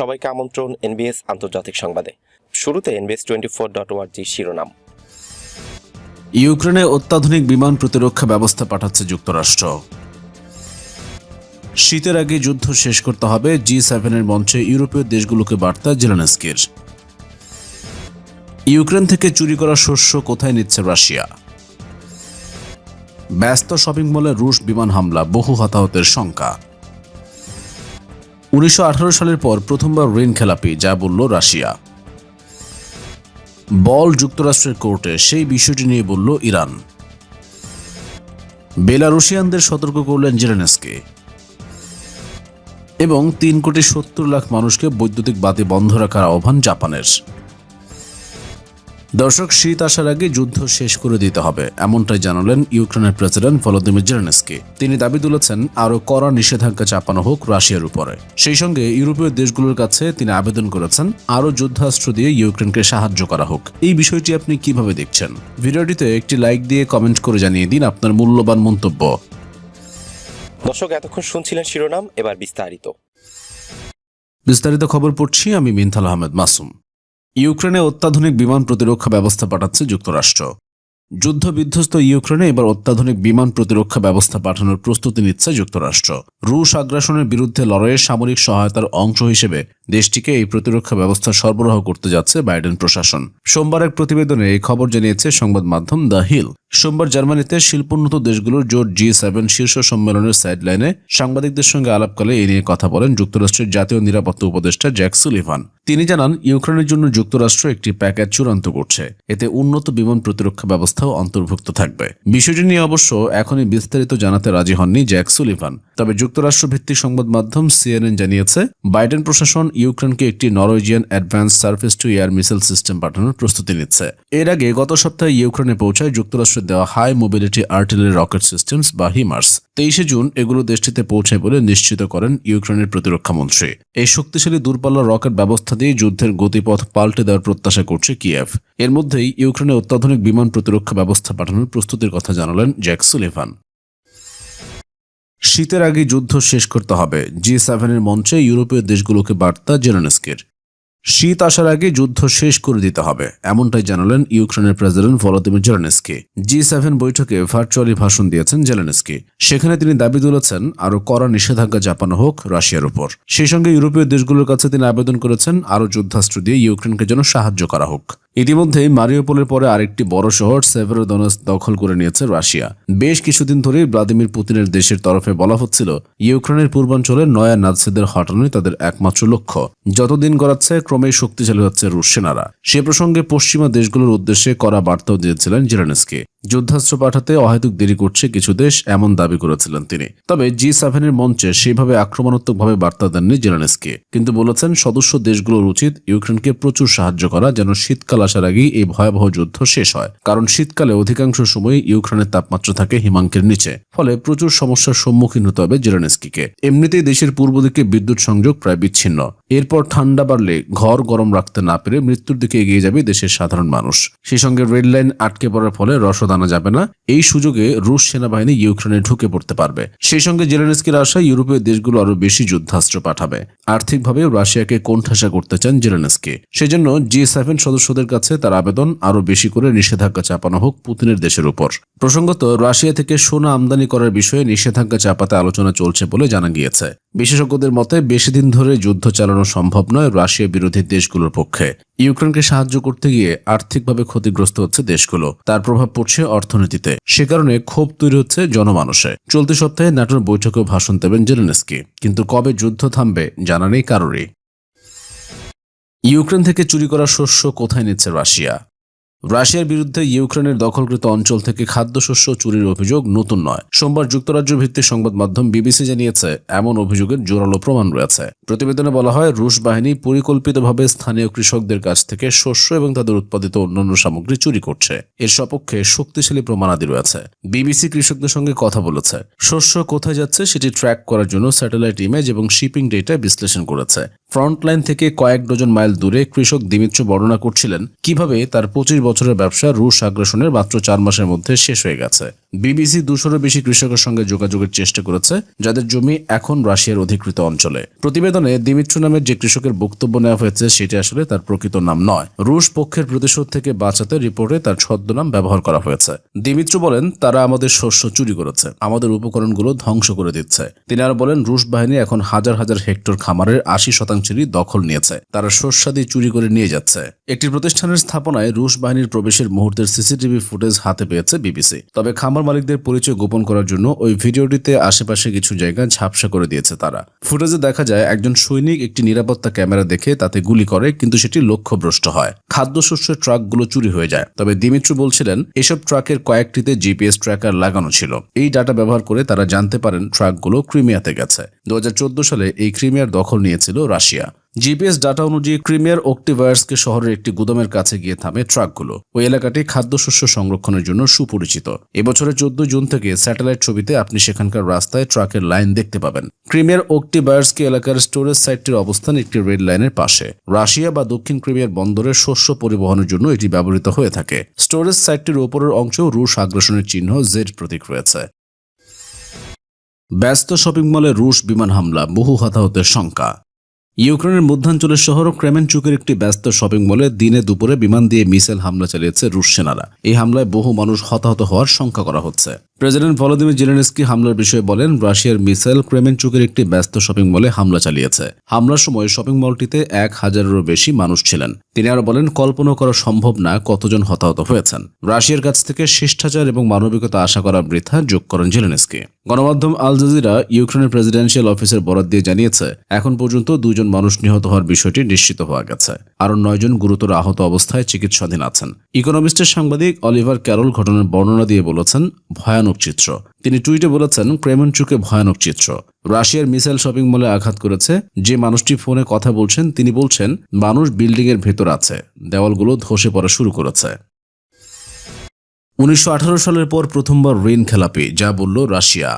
সবাইকে আমন্ত্রণ এনবিএস আন্তর্জাতিক সংবাদে। শুরুতে এনবিএস টোয়েন্টি ফোর ডট ওয়ার্জি শিরোনাম। ইউক্রেনে অত্যাধুনিক বিমান প্রতিরক্ষা ব্যবস্থা পাঠাচ্ছে যুক্তরাষ্ট্র। শীতের আগে যুদ্ধ শেষ করতে হবে, জি সেভেনের মঞ্চে ইউরোপীয় দেশগুলোকে বার্তা জেলানেস্কির। ইউক্রেন থেকে চুরি করা শস্য কোথায় নিচ্ছে রাশিয়া? ব্যস্ত শপিং মলে রুশ বিমান হামলা, বহু হতাহতের শঙ্কা। উনিশশো আঠারো সালের পর প্রথমবার ঋণ খেলাপি, যা বলল রাশিয়া। বল যুক্তরাষ্ট্রের কোর্টে সেই বিষয়টি নিয়ে বলল ইরান। বেলারুশিয়ানদের সতর্ক করলেন জেরেনেসকে এবং তিন কোটি সত্তর লাখ মানুষকে বৈদ্যুতিক বাতি বন্ধ রাখার আহ্বান জাপানের। দর্শক শীত আসার আগে যুদ্ধ শেষ করে দিতে হবে এমনটাই জানালেন ইউক্রেনের প্রেসিডেন্ট ভলোদিমির জেলেনস্কি। তিনি দাবি তুলেছেন আরও কড়া নিষেধাজ্ঞা চাপানো হোক রাশিয়ার উপরে। সেই সঙ্গে ইউরোপীয় দেশগুলোর কাছে তিনি আবেদন করেছেন আরও যুদ্ধাস্ত্র দিয়ে ইউক্রেনকে সাহায্য করা হোক। এই বিষয়টি আপনি কীভাবে দেখছেন? ভিডিওটিতে একটি লাইক দিয়ে কমেন্ট করে জানিয়ে দিন আপনার মূল্যবান মন্তব্য। দর্শক এতক্ষণ শুনছিলেন শিরোনাম এবার বিস্তারিত। বিস্তারিত খবর পড়ছি আমি মিনথাল আহমেদ মাসুম। ইউক্রেনে অত্যাধুনিক বিমান প্রতিরক্ষা ব্যবস্থা পাঠাচ্ছে যুক্তরাষ্ট্র। যুদ্ধ বিধ্বস্ত ইউক্রেনে এবার অত্যাধুনিক বিমান প্রতিরক্ষা ব্যবস্থা পাঠানোর প্রস্তুতি নিচ্ছে যুক্তরাষ্ট্র। রুশ আগ্রাসনের বিরুদ্ধে লড়াইয়ের সামরিক সহায়তার অংশ হিসেবে দেশটিকে এই প্রতিরক্ষা ব্যবস্থা সরবরাহ করতে যাচ্ছে বাইডেন প্রশাসন। সোমবার এক প্রতিবেদনে এই খবর জানিয়েছে সংবাদ মাধ্যম দ্য হিল। সোমবার জার্মানিতে শিল্পোন্নত দেশগুলোর জোট জি সেভেন শীর্ষ সম্মেলনের সাইডলাইনে সাংবাদিকদের সঙ্গে আলাপকালে এ নিয়ে কথা বলেন যুক্তরাষ্ট্রের জাতীয় নিরাপত্তা উপদেষ্টা জ্যাক সুলিভান। তিনি জানান, ইউক্রেনের জন্য যুক্তরাষ্ট্র একটি প্যাকেজ চূড়ান্ত করছে। এতে উন্নত বিমান প্রতিরক্ষা ব্যবস্থাও অন্তর্ভুক্ত থাকবে। বিষয়টি নিয়ে অবশ্য এখনই বিস্তারিত জানাতে রাজি হননি জ্যাক সুলিভান। তবে যুক্তরাষ্ট্র ভিত্তিক সংবাদ মাধ্যম সিএনএন জানিয়েছে, বাইডেন প্রশাসন ইউক্রেনকে একটি Norwegian advance surface to air missile system পাঠানোর প্রস্তুতি নিচ্ছে। এর আগে গত সপ্তাহে ইউক্রেনে পৌঁছায় যুক্তরাষ্ট্রের দেওয়া high mobility artillery rocket systems বা হিমার্স। তেইশে জুন এগুলো দেশটিতে পৌঁছায় বলে নিশ্চিত করেন ইউক্রেনের প্রতিরক্ষা মন্ত্রী। এই শক্তিশালী দূরপাল্লার রকেট ব্যবস্থা দিয়ে যুদ্ধের গতিপথ পাল্টে দেওয়ার প্রত্যাশা করছে কিয়েভ। এর মধ্যেই ইউক্রেনে অত্যাধুনিক বিমান প্রতিরক্ষা ব্যবস্থা পাঠানোর প্রস্তুতির কথা জানালেন জ্যাক সুলিভান। শীতের আগে যুদ্ধ শেষ করতে হবে, জি সেভেনের মঞ্চে ইউরোপীয় দেশগুলোকে বার্তা জেলেনস্কির। শীত আসার আগে যুদ্ধ শেষ করে দিতে হবে, এমনটাই জানালেন ইউক্রেনের president Volodymyr Zelensky. G seven বৈঠকে ভার্চুয়ালি ভাষণ দিয়েছেন জেলেনস্কি। সেখানে তিনি দাবি তুলেছেন, আরও কড়া নিষেধাজ্ঞা জাপানো হোক রাশিয়ার উপর। সেই সঙ্গে ইউরোপীয় দেশগুলোর কাছে তিনি আবেদন করেছেন, আরও যুদ্ধাস্ত্র দিয়ে ইউক্রেনকে যেন সাহায্য করা হোক। ইতিমধ্যে মারিওপোলের পরে আরেকটি বড় শহর সেভেরোদনস দখল করে নিয়েছে রাশিয়া। বেশ কিছুদিন ধরেই ভ্লাদিমির পুতিনের দেশের তরফে বলা হচ্ছিল, ইউক্রেনের পূর্বাঞ্চলে নয়া নাৎসিদের হটানোই তাদের একমাত্র লক্ষ্য। যতদিন গড়াচ্ছে, ক্রমেই শক্তিশালী হচ্ছে রুশ সেনারা। সে প্রসঙ্গে পশ্চিমা দেশগুলোর উদ্দেশ্যে করা বার্তাও দিয়েছিলেন জেরানেসকে যুদ্ধাস্ত্র পাঠাতে অহেতুক দেরি করছে কিছু দেশ, এমন দাবি করেছিলেন তিনি। তবে জি সেভেনের মঞ্চে সেভাবে আক্রমণাত্মকভাবে বার্তা দেননি জেরানেসকে কিন্তু বলেছেন, সদস্য দেশগুলোর উচিত ইউক্রেনকে প্রচুর সাহায্য করা যেন শীতকাল আসার আগেই এই ভয়াবহ যুদ্ধ শেষ হয়। কারণ শীতকালে অধিকাংশ সময় ইউক্রেনের তাপমাত্রা থাকে হিমাঙ্কের নিচে। ফলে প্রচুর সমস্যার সম্মুখীন হতে হবে জেরানেস্কিকে এমনিতেই দেশের পূর্ব দিকে বিদ্যুৎ সংযোগ প্রায় বিচ্ছিন্ন। এরপর ঠান্ডা বাড়লে ঘর গরম রাখতে না পেরে মৃত্যুর দিকে এগিয়ে যাবে দেশের সাধারণ মানুষ। সেই সঙ্গে রেড লাইন আটকে পড়ার ফলে রসদ আনা যাবে না। এই সুযোগে রুশ সেনাবাহিনী ইউক্রেনে ঢুকে পড়তে পারবে। সেই সঙ্গে জেলেনস্কির আশায় ইউরোপীয় দেশগুলো আরও বেশি যুদ্ধাস্ত্র পাঠাবে। আর্থিকভাবে রাশিয়াকে কোণঠাসা করতে চান জেলেনস্কি। সেজন্য জি সেভেন সদস্যদের কাছে তার আবেদন আরও বেশি করে নিষেধাজ্ঞা চাপানো হোক পুতিনের দেশের উপর। প্রসঙ্গত, রাশিয়া থেকে সোনা আমদানি করার বিষয়ে নিষেধাজ্ঞা চাপাতে আলোচনা চলছে বলে জানা গিয়েছে। বিশেষজ্ঞদের মতে, বেশি দিন ধরে যুদ্ধ চালানো সম্ভব নয় রাশিয়া বিরোধী দেশগুলোর পক্ষে। ইউক্রেনকে সাহায্য করতে গিয়ে আর্থিকভাবে ক্ষতিগ্রস্ত হচ্ছে দেশগুলো। তার প্রভাব পড়ছে অর্থনীতিতে। সে কারণে ক্ষোভ তৈরি হচ্ছে জনমানুষে। চলতি সপ্তাহে ন্যাটোর বৈঠকেও ভাষণ দেবেন জেলেনস্কি। কিন্তু কবে যুদ্ধ থামবে জানা নেই কারোরই। ইউক্রেন থেকে চুরি করা শস্য কোথায় নিচ্ছে রাশিয়া? রাশিয়ার বিরুদ্ধে ইউক্রেনের দখলকৃত অঞ্চল থেকে খাদ্যশস্য চুরির অভিযোগ নতুন নয়। সোমবার যুক্তরাজ্য ভিত্তিক সংবাদ মাধ্যম বিবিসি জানিয়েছে, এমন অভিযোগের জোরালো প্রমাণ রয়েছে। প্রতিবেদনে বলা হয়, রুশ বাহিনী পরিকল্পিতভাবে স্থানীয় কৃষকদের কাছ থেকে শস্য এবং তাদের উৎপাদিত অন্যান্য সামগ্রী চুরি করছে। এর সপক্ষে শক্তিশালী প্রমাণাদি রয়েছে। বিবিসি কৃষকদের সঙ্গে কথা বলেছে। শস্য কোথায় যাচ্ছে সেটি ট্র্যাক করার জন্য স্যাটেলাইট ইমেজ এবং শিপিং ডেটা বিশ্লেষণ করেছে। ফ্রন্টলাইন থেকে কয়েক ডজন মাইল দূরে কৃষক দিমিত্র বর্ণনা করছিলেন, কীভাবে তার পঁচিশ বছরের ব্যবসা রুশ আগ্রাসনের মাত্র চার মাসের মধ্যে শেষ হয়ে গেছে। বিবিসি দুশোরও বেশি কৃষকের সঙ্গে যোগাযোগের চেষ্টা করেছে, যাদের জমি এখন রাশিয়ার অধিকৃত অঞ্চলে। প্রতিবেদনে দিমিত্র নামের যে কৃষকের বক্তব্য নেওয়া হয়েছে, সেটি আসলে তার প্রকৃত নাম নয়। রুশ পক্ষের প্রতিশোধ থেকে বাঁচাতে রিপোর্টে তার ছদ্মনাম ব্যবহার করা হয়েছে। দিমিত্র বলেন, তারা আমাদের শস্য চুরি করেছে, আমাদের উপকরণগুলো ধ্বংস করে দিচ্ছে। তিনি আরও বলেন, রুশ বাহিনী এখন হাজার হাজার হেক্টর খামারের আশি শতাংশেরই দখল নিয়েছে। তারা শস্যাদি চুরি করে নিয়ে যাচ্ছে। একটি প্রতিষ্ঠানের স্থাপনায় রুশ বাহিনীর প্রবেশের মুহূর্তের সিসিটিভি ফুটেজ হাতে পেয়েছে বিবিসি। তবে খামার মালিকদের পরিচয় গোপন করার জন্য ওই ভিডিওটিতে আশেপাশে কিছু জায়গা ঝাপসা করে দিয়েছে তারা। ফুটেজে দেখা যায় একজন সৈনিক একটি নিরাপত্তা ক্যামেরা দেখে তাতে গুলি করে, কিন্তু সেটি লক্ষ্যভ্রষ্ট হয়। খাদ্যশস্যের ট্রাকগুলো চুরি হয়ে যায়। তবে দিমিত্র বলছিলেন, এসব ট্রাকের কয়েকটিতে জিপিএস ট্র্যাকার লাগানো ছিল। এই ডাটা ব্যবহার করে তারা জানতে পারেন ট্রাকগুলো ক্রিমিয়াতে গেছে। দু হাজার চোদ্দ সালে এই ক্রিমিয়ার দখল নিয়েছিল রাশিয়া। জিপিএস ডাটা অনুযায়ী ক্রিমিয়ার ওক্টিভায়ার্সকে শহরের একটি গুদামের কাছে গিয়ে থামে ট্রাকগুলো। ওই এলাকাটি খাদ্যশস্য সংরক্ষণের জন্য সুপরিচিত। এবছরের চোদ্দ জুন থেকে স্যাটেলাইট ছবিতে আপনি সেখানকার রাস্তায় ট্রাকের লাইন দেখতে পাবেন। ক্রিমিয়ার ওক্টিভায়ার্সকে এলাকার স্টোরেজ সাইটটির অবস্থান একটি রেড লাইনের পাশে। রাশিয়া বা দক্ষিণ ক্রিমিয়ার বন্দরে শস্য পরিবহনের জন্য এটি ব্যবহৃত হয়ে থাকে। স্টোরেজ সাইটটির ওপরের অংশেও রুশ আগ্রাসনের চিহ্ন জেড প্রতীক রয়েছে। ব্যস্ত শপিং মলে রুশ বিমান হামলা, বহু হতাহতের শঙ্কা। ইউক্রেনের মধ্যাঞ্চলের শহর ক্রেমেনচুকের একটি ব্যস্ত শপিং মলে দিনে দুপুরে বিমান দিয়ে মিসাইল হামলা চালিয়েছে রুশ সেনারা। এই হামলায় বহু মানুষ হতাহত হওয়ার শঙ্কা করা হচ্ছে। প্রেসিডেন্ট ভলোদিমির জেলেনস্কি হামলার বিষয়ে বলেন, রাশিয়ার মিসাইল ক্রেমেনচুকের একটি ব্যস্ত শপিং মলে হামলা চালিয়েছে। হামলার সময় শপিং মলটিতে এক হাজারেরও বেশি মানুষ ছিলেন। তিনি আরও বলেন কল্পনা করা সম্ভব না কতজন হতাহত হয়েছেন। রাশিয়ার কাছ থেকে শিষ্টাচার এবং মানবিকতা আশা করা বৃথা যোগ করেন জেলেনস্কি। গণমাধ্যম আল জাজিরা ইউক্রেনের প্রেসিডেন্সিয়াল অফিসের বরাদ দিয়ে জানিয়েছে, এখন পর্যন্ত দুজন মানুষ নিহত হওয়ার বিষয়টি নিশ্চিত হওয়া গেছে। আরও নয়জন গুরুতর আহত অবস্থায় চিকিৎসাধীন আছেন। ইকোনমিস্টের সাংবাদিক অলিভার ক্যারল ঘটনার বর্ণনা দিয়ে বলেছেন, ভয়ানক চিত্র। তিনি টুইটে বলেছেন, ক্রেমনচুকে ভয়ানক চিত্র। রাশিয়ার মিসাইল শপিং মলে আঘাত করেছে। যে মানুষটি ফোনে কথা বলছেন, তিনি বলছেন, মানুষ বিল্ডিং এর ভেতর আছে। দেওয়ালগুলো ধসে পড়া শুরু করেছে। উনিশশো আঠারো সালের পর প্রথমবার ঋণ খেলাপি, যা বলল রাশিয়া।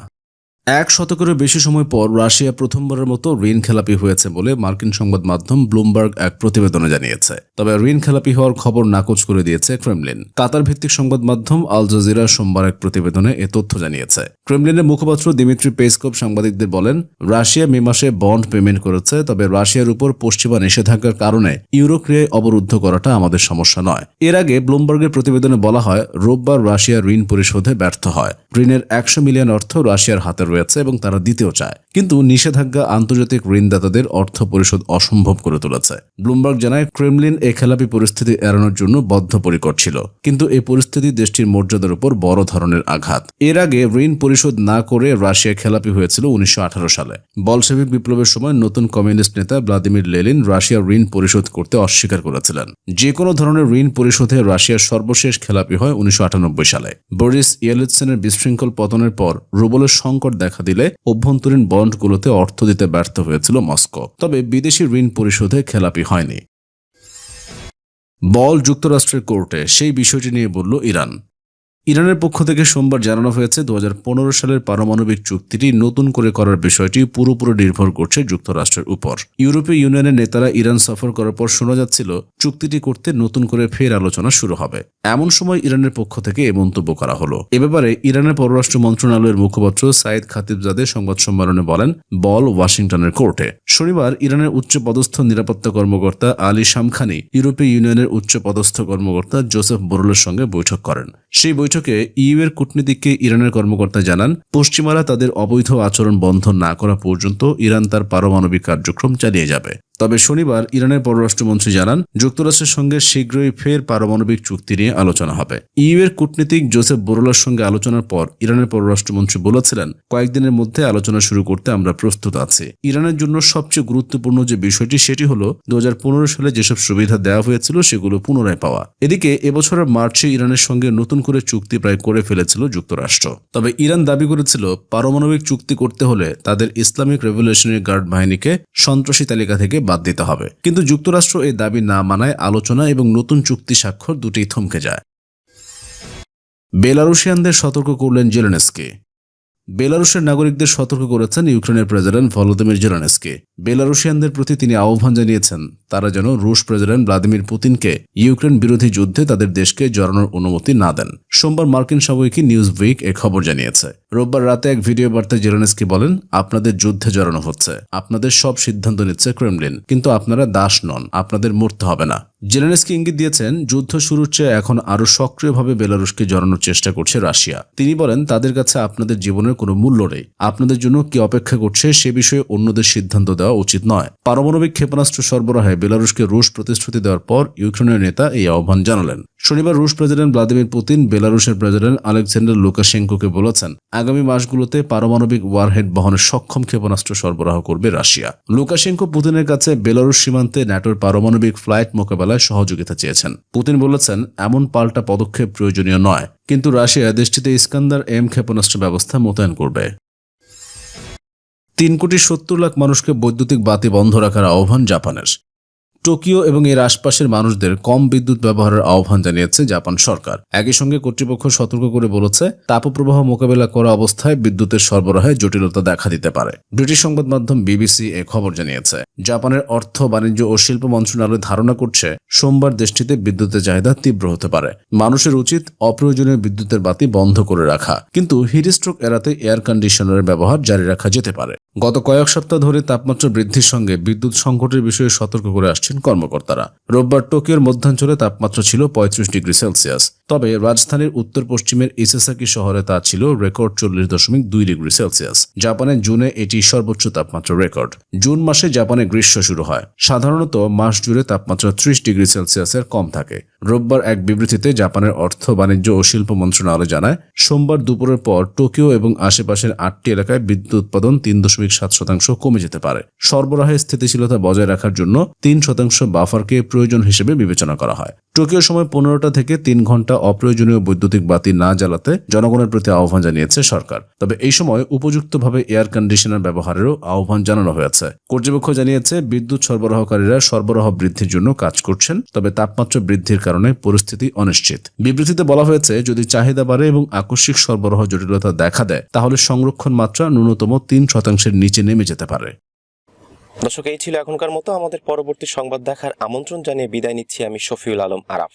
এক শতকেরও বেশি সময় পর রাশিয়া প্রথমবারের মতো ঋণ খেলাপি হয়েছে বলে মার্কিন সংবাদ মাধ্যম ব্লুমবার্গ এক প্রতিবেদনে জানিয়েছে। তবে ঋণ খেলাপি হওয়ার খবর নাকচ করে দিয়েছে ক্রেমলিন। কাতার ভিত্তিক সংবাদ মাধ্যম আল জাজিরা সোমবার এক প্রতিবেদনে এ তথ্য জানিয়েছে। ক্রেমলিনের মুখপাত্র দিমিত্রি পেসকোপ সাংবাদিকদের বলেন, রাশিয়া মে মাসে বন্ড পেমেন্ট করেছে, তবে রাশিয়ার উপর পশ্চিমা নিষেধাজ্ঞার কারণে ইউরো ক্রিয়ায় অবরুদ্ধ করাটা আমাদের সমস্যা নয়। এর আগে ব্লুমবার্গের প্রতিবেদনে বলা হয়, রোববার রাশিয়া ঋণ পরিশোধে ব্যর্থ হয়। ঋণের একশো মিলিয়ন অর্থ রাশিয়ার হাতে রয়েছে এবং তারা দিতেও চায়। কিন্তু নিষেধাজ্ঞা আন্তর্জাতিক ঋণদাতাদের অর্থ পরিশোধ অসম্ভব করে তুলেছে। ব্লুমবার্গ জানায়, ক্রেমলিন এই খেলাপি পরিস্থিতি এড়ানোর জন্য বদ্ধপরিকর ছিল। কিন্তু এই পরিস্থিতি দেশটির মর্যাদার উপর বড় ধরনের আঘাত। এর আগে ঋণ পরিশোধ না করে রাশিয়া খেলাপি হয়েছিল উনিশশো সালে। বলশেভিক বিপ্লবের সময় নতুন কমিউনিস্ট নেতা ভ্লাদিমির লেলিন রাশিয়া ঋণ পরিশোধ করতে অস্বীকার করেছিলেন। যে কোনো ধরনের ঋণ পরিশোধে রাশিয়ার সর্বশেষ খেলাপি হয় উনিশশো আটানব্বই সালে। বরিস ইয়েলিৎসেনের বিশৃঙ্খল পতনের পর রুবলের সংকট দেখা দিলে অভ্যন্তরীণ বন্ডগুলোতে অর্থ দিতে ব্যর্থ হয়েছিল মস্কো। তবে বিদেশি ঋণ পরিশোধে খেলাপি হয়নি। বল যুক্তরাষ্ট্রের কোর্টে সেই বিষয়টি নিয়ে বলল ইরান। ইরানের পক্ষ থেকে সোমবার জানানো হয়েছে, দু হাজার পনেরো সালের পারমাণবিক চুক্তিটি নতুন করে করার বিষয়টি পুরোপুরি নির্ভর করছে যুক্তরাষ্ট্রের উপর। ইউরোপীয় ইউনিয়নের নেতারা ইরান সফর করার পর শোনা যাচ্ছিল, চুক্তিটি করতে নতুন করে ফের আলোচনা শুরু হবে। এমন সময় ইরানের পক্ষ থেকে এ মন্তব্য করা হলো। এ ব্যাপারে ইরানের পররাষ্ট্র মন্ত্রণালয়ের মুখপাত্র সাইদ খাতিবজাদে সংবাদ সম্মেলনে বলেন, বল ওয়াশিংটনের কোর্টে। শনিবার ইরানের উচ্চ পদস্থ নিরাপত্তা কর্মকর্তা আলী শামখানি ইউরোপীয় ইউনিয়নের উচ্চ পদস্থ কর্মকর্তা জোসেফ বোরলের সঙ্গে বৈঠক করেন। সেই ইউ এর কূটনীতিককে ইরানের কর্মকর্তা জানান, পশ্চিমারা তাদের অবৈধ আচরণ বন্ধ না করা পর্যন্ত ইরান তার পারমাণবিক কার্যক্রম চালিয়ে যাবে। তবে শনিবার ইরানের পররাষ্ট্রমন্ত্রী জানান, যুক্তরাষ্ট্রের সঙ্গে শীঘ্রই ফের পারমাণবিক চুক্তি নিয়ে আলোচনা হবে। ইউ এর কূটনীতিক জোসেফ বোরোলার সঙ্গে আলোচনার পর ইরানের পররাষ্ট্রমন্ত্রী বলেছিলেন, কয়েকদিনের মধ্যে আলোচনা শুরু করতে আমরা প্রস্তুত আছি। ইরানের জন্য সবচেয়ে গুরুত্বপূর্ণ যে বিষয়টি, সেটি হলো দু সালে যেসব সুবিধা দেওয়া হয়েছিল, সেগুলো পুনরায় পাওয়া। এদিকে এবছরের মার্চে ইরানের সঙ্গে নতুন করে চুক্তি প্রায় করে ফেলেছিল যুক্তরাষ্ট্র। তবে ইরান দাবি করেছিল, পারমাণবিক চুক্তি করতে হলে তাদের ইসলামিক রেভলিউশনারি গার্ড বাহিনীকে সন্ত্রাসী তালিকা থেকে বাদ দিতে হবে। কিন্তু যুক্তরাষ্ট্র এই দাবি না মানায় আলোচনা এবং নতুন চুক্তি স্বাক্ষর দুটি থমকে যায়। বেলারুশিয়ানদের সতর্ক করলেন জেলেনস্কি। বেলারুশের নাগরিকদের সতর্ক করেছেন ইউক্রেনের প্রেসিডেন্ট ভলোদিমির জেলানেসকে। বেলারুশিয়ানদের প্রতি তিনি আহ্বান জানিয়েছেন তারা যেন রুশ প্রেসিডেন্ট ভ্লাদিমির পুতিনকে ইউক্রেন বিরোধী যুদ্ধে তাদের দেশকে জড়ানোর অনুমতি না দেন। সোমবার মার্কিন সাময়িকী নিউজ উইক এ খবর জানিয়েছে। রোববার রাতে এক ভিডিও বার্তায় জেলেনস্কি বলেন, আপনাদের যুদ্ধে জড়ানো হচ্ছে। আপনাদের সব সিদ্ধান্ত নিচ্ছে ক্রেমলিন, কিন্তু আপনারা দাস নন। আপনাদের মরতে হবে না। জেলেনস্কি ইঙ্গিত দিয়েছেন, যুদ্ধ শুরুর চেয়ে এখন আরও সক্রিয়ভাবে বেলারুশকে জড়ানোর চেষ্টা করছে রাশিয়া। তিনি বলেন, তাদের কাছে আপনাদের জীবনের কোনো মূল্য নেই। আপনাদের জন্য কি অপেক্ষা করছে সে বিষয়ে অন্যদের সিদ্ধান্ত দেওয়া উচিত নয়। পারমাণবিক ক্ষেপণাস্ত্র সরবরাহে বেলারুশকে রুশ প্রতিশ্রুতি দেওয়ার পর ইউক্রেনের নেতা এই আহ্বান জানালেন। শনিবার রুশ প্রেসিডেন্ট ভ্লাদিমির পুতিন বেলারুশের প্রেসিডেন্ট আলেকজান্ডার লুকাশেঙ্কোকে বলেছেন, আগামী মাসগুলোতে পারমাণবিক ওয়ারহেড বহনের সক্ষম ক্ষেপণাস্ত্র সরবরাহ করবে রাশিয়া। লুকাশেঙ্কো পুতিনের কাছে বেলারুশ সীমান্তে ন্যাটোর পারমাণবিক ফ্লাইট মোকাবেলায় সহযোগিতা চেয়েছেন। পুতিন বলেছেন, এমন পাল্টা পদক্ষেপ প্রয়োজনীয় নয়, কিন্তু রাশিয়া দেশটিতে ইস্কান্দার এম ক্ষেপণাস্ত্র ব্যবস্থা মোতায়েন করবে। তিন কোটি সত্তর লাখ মানুষকে বৈদ্যুতিক বাতি বন্ধ রাখার আহ্বান জাপানের। টোকিও এবং এর আশপাশের মানুষদের কম বিদ্যুৎ ব্যবহারের আহ্বান জানিয়েছে জাপান সরকার। একই সঙ্গে কর্তৃপক্ষ সতর্ক করে বলেছে, তাপপ্রবাহ মোকাবেলা করা অবস্থায় বিদ্যুতের সরবরাহে জটিলতা দেখা দিতে পারে। ব্রিটিশ সংবাদ মাধ্যম বিবিসি এ খবর জানিয়েছে, জাপানের অর্থ, বাণিজ্য ও শিল্প মন্ত্রণালয় ধারণা করছে, সোমবার দেশটিতে বিদ্যুতের চাহিদা তীব্র হতে পারে। মানুষের উচিত অপ্রয়োজনীয় বিদ্যুতের বাতি বন্ধ করে রাখা, কিন্তু হিটস্ট্রোক এড়াতে এয়ার কন্ডিশনারের ব্যবহার জারি রাখা যেতে পারে। গত কয়েক সপ্তাহ ধরে তাপমাত্রা বৃদ্ধির সঙ্গে বিদ্যুৎ সংকটের বিষয়ে সতর্ক করে আসছেন কর্মকর্তারা। রোববার টোকিওর মধ্যাঞ্চলে তাপমাত্রা ছিল পঁয়ত্রিশ ডিগ্রি সেলসিয়াস। তবে রাজধানীর উত্তর পশ্চিমের ইসেসাকি শহরে তা ছিল রেকর্ড চল্লিশ দশমিক দুই ডিগ্রি সেলসিয়াস। জাপানের জুনে এটি সর্বোচ্চ তাপমাত্রা রেকর্ড। জুন মাসে জাপানে গ্রীষ্ম শুরু হয়। সাধারণত মাস জুড়ে তাপমাত্রা ত্রিশ ডিগ্রি সেলসিয়াসের কম থাকে। রোববার এক বিবৃতিতে জাপানের অর্থ বাণিজ্য ও শিল্প মন্ত্রণালয় জানায়, সোমবার দুপুরের পর টোকিও এবং আশেপাশের আটটি এলাকায় বিদ্যুৎ উৎপাদন তিন দশমিক সাত শতাংশ কমে যেতে পারে। সরবরাহে স্থিতিশীলতা বজায় রাখার জন্য তিন শতাংশ বাফারকে প্রয়োজন হিসেবে বিবেচনা করা হয়। টোকিও সময় পনেরোটা থেকে তিন ঘণ্টা অপ্রয়োজনীয় বৈদ্যুতিক বাতি না জ্বালাতে জনগণের প্রতি আহ্বান জানিয়েছে সরকার। তবে এই সময় উপযুক্তভাবে এয়ার কন্ডিশনার ব্যবহারেরও আহ্বান জানানো হয়েছে। কর্তৃপক্ষ জানিয়েছে, বিদ্যুৎ সরবরাহকারীরা সরবরাহ বৃদ্ধির জন্য কাজ করছেন, তবে তাপমাত্রা বৃদ্ধির কারণে পরিস্থিতি অনিশ্চিত। বিবৃতিতে বলা হয়েছে, যদি চাহিদা বাড়ে এবং আকস্মিক সরবরাহ জটিলতা দেখা দেয়, তাহলে সংরক্ষণ মাত্রা ন্যূনতম তিন শতাংশের নিচে নেমে যেতে পারে। দর্শক, এই ছিল এখনকার মতো। আমাদের পরবর্তী সংবাদ দেখার আমন্ত্রণ জানিয়ে বিদায় নিচ্ছি আমি শফিউল আলম আরাফ।